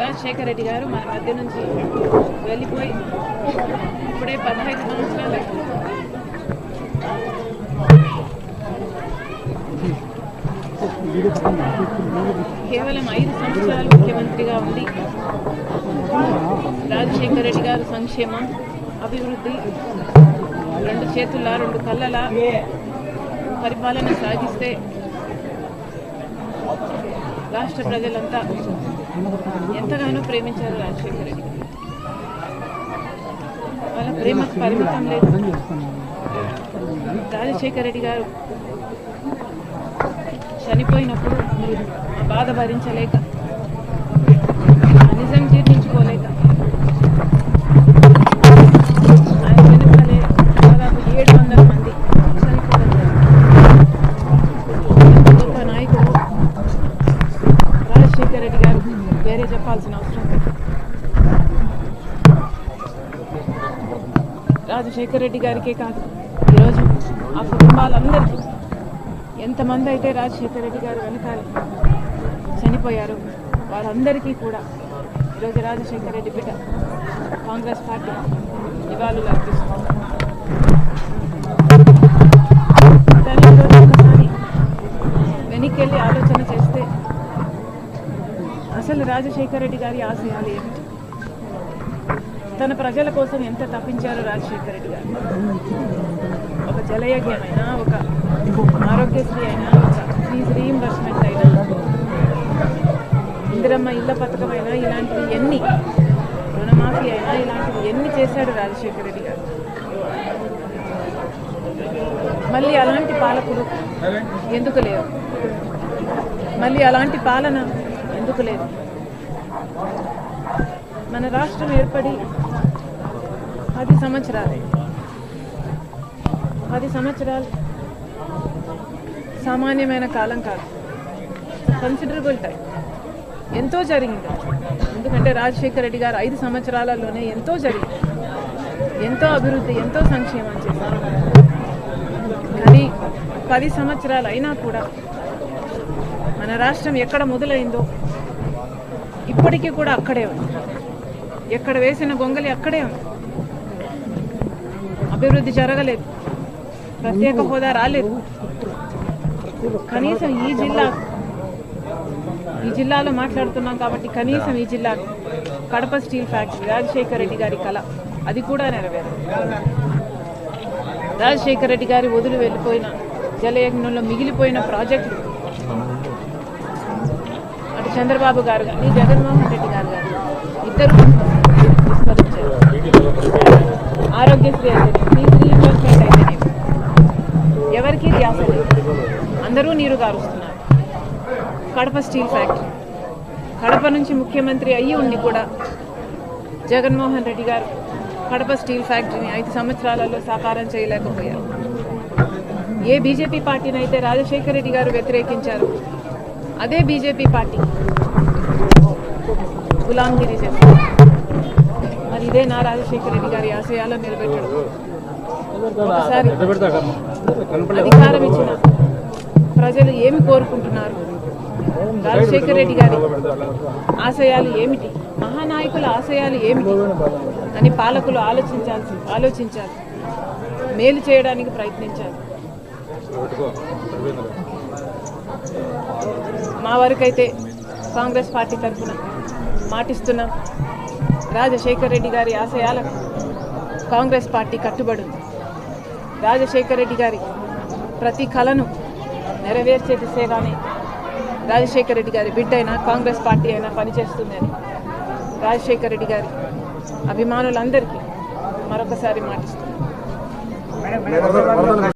రాజశేఖర రెడ్డి గారు మన మధ్య నుంచి వెళ్ళిపోయి ఇప్పుడే పదహైదు సంవత్సరాలు కేవలం ఐదు సంవత్సరాలు ముఖ్యమంత్రిగా ఉండి రాజశేఖర రెడ్డి గారు సంక్షేమం అభివృద్ధి రెండు చేతుల రెండు కళ్ళల పరిపాలన సాగిస్తే రాష్ట్ర ప్రజలంతా ఎంతగానో ప్రేమించారు రాజశేఖర్ రెడ్డి వాళ్ళ ప్రేమకు పరిమితం లేదు. రాజశేఖర్ రెడ్డి గారు చనిపోయినప్పుడు బాధ భరించలేక నిజం జీర్ణించుకోలేదు రాజశేఖర రెడ్డి గారికే కాదు. ఈరోజు ఆ కుటుంబాలందరికీ ఎంతమంది అయితే రాజశేఖర రెడ్డి గారు వెనకాల చనిపోయారు వారందరికీ కూడా ఈరోజు రాజశేఖర రెడ్డి బిడ్డ కాంగ్రెస్ పార్టీ నివాళులు అర్పిస్తుంది ఒకసారి వెనక్కి వెళ్ళి ఆలోచన చేస్తే అసలు రాజశేఖర రెడ్డి గారి ఆశయాలు ఏమిటి? తన ప్రజల కోసం ఎంత తప్పించారు రాజశేఖర రెడ్డి గారు. ఒక జలయజ్ఞమైనా ఒక ఆరోగ్యశ్రీ అయినా ఒక ఫీజు రీయింబర్స్మెంట్ అయినా ఇందిరమ్మ ఇళ్ళ పథకమైనా అయినా ఇలాంటివి ఎన్ని రుణమాఫీ అయినా ఇలాంటివి ఎన్ని చేశాడు రాజశేఖర రెడ్డి గారు. మళ్ళీ అలాంటి పాలకుడు ఎందుకు లేవు? మళ్ళీ అలాంటి పాలన ఎందుకు లేదు? మన రాష్ట్రం ఏర్పడి పది సంవత్సరాలు. పది సంవత్సరాలు సామాన్యమైన కాలం కాదు. కన్సిడరబుల్ టైం ఎంతో జరిగింది. ఎందుకంటే రాజశేఖర రెడ్డి గారు ఐదు సంవత్సరాలలోనే ఎంతో జరిగింది. ఎంతో అభివృద్ధి ఎంతో సంక్షేమం చేశారు. కానీ పది సంవత్సరాలు అయినా కూడా మన రాష్ట్రం ఎక్కడ మొదలైందో ఇప్పటికీ కూడా అక్కడే ఉంది. ఎక్కడ వేసిన గొంగలి అక్కడే ఉంది. అభివృద్ధి జరగలేదు. ప్రత్యేక హోదా రాలేదు. కనీసం ఈ జిల్లా ఈ జిల్లాలో మాట్లాడుతున్నాం కాబట్టి కనీసం ఈ జిల్లా కడప స్టీల్ ఫ్యాక్టరీ రాజశేఖర రెడ్డి గారి కళ అది కూడా నెరవేరు రాజశేఖర రెడ్డి గారి వదిలి వెళ్ళిపోయిన జలయజ్ఞంలో మిగిలిపోయిన ప్రాజెక్టులు. అటు చంద్రబాబు గారు కానీ జగన్మోహన్ రెడ్డి గారు అందరూ నీరు గారుస్తున్నారు. Kadapa steel factory. కడప నుంచి ముఖ్యమంత్రి అయ్యి ఉండి కూడా జగన్మోహన్ రెడ్డి గారు కడప స్టీల్ ఫ్యాక్టరీని ఐదు సంవత్సరాలలో సాకారం చేయలేకపోయారు. ఏ బీజేపీ పార్టీని అయితే రాజశేఖర రెడ్డి గారు వ్యతిరేకించారు అదే బీజేపీ పార్టీ గులాంగిరి చేస్తారు మరి ఇదే నా రాజశేఖర రెడ్డి గారి ఆశయాలను నిలబెట్టడం. ఒకసారి అధికారం ఇచ్చిన ప్రజలు ఏమి కోరుకుంటున్నారు? రాజశేఖర రెడ్డి గారి ఆశయాలు ఏమిటి? మహానాయకుల ఆశయాలు ఏమిటి? అని పాలకులు ఆలోచించాల్సి ఆలోచించాలి. మేలు చేయడానికి ప్రయత్నించాలి. మా వరకైతే కాంగ్రెస్ పార్టీ తరఫున మాటిస్తున్నాం రాజశేఖర్ రెడ్డి గారి ఆశయాలకు కాంగ్రెస్ పార్టీ కట్టుబడి రాజశేఖర్ రెడ్డి గారి ప్రతి కళను నెరవేర్చే దిశగానే రాజశేఖర్ రెడ్డి గారి బిడ్డ అయినా కాంగ్రెస్ పార్టీ అయినా పనిచేస్తుందని రాజశేఖర్ రెడ్డి గారి అభిమానులందరికీ మరొకసారి మాటిస్తున్నారు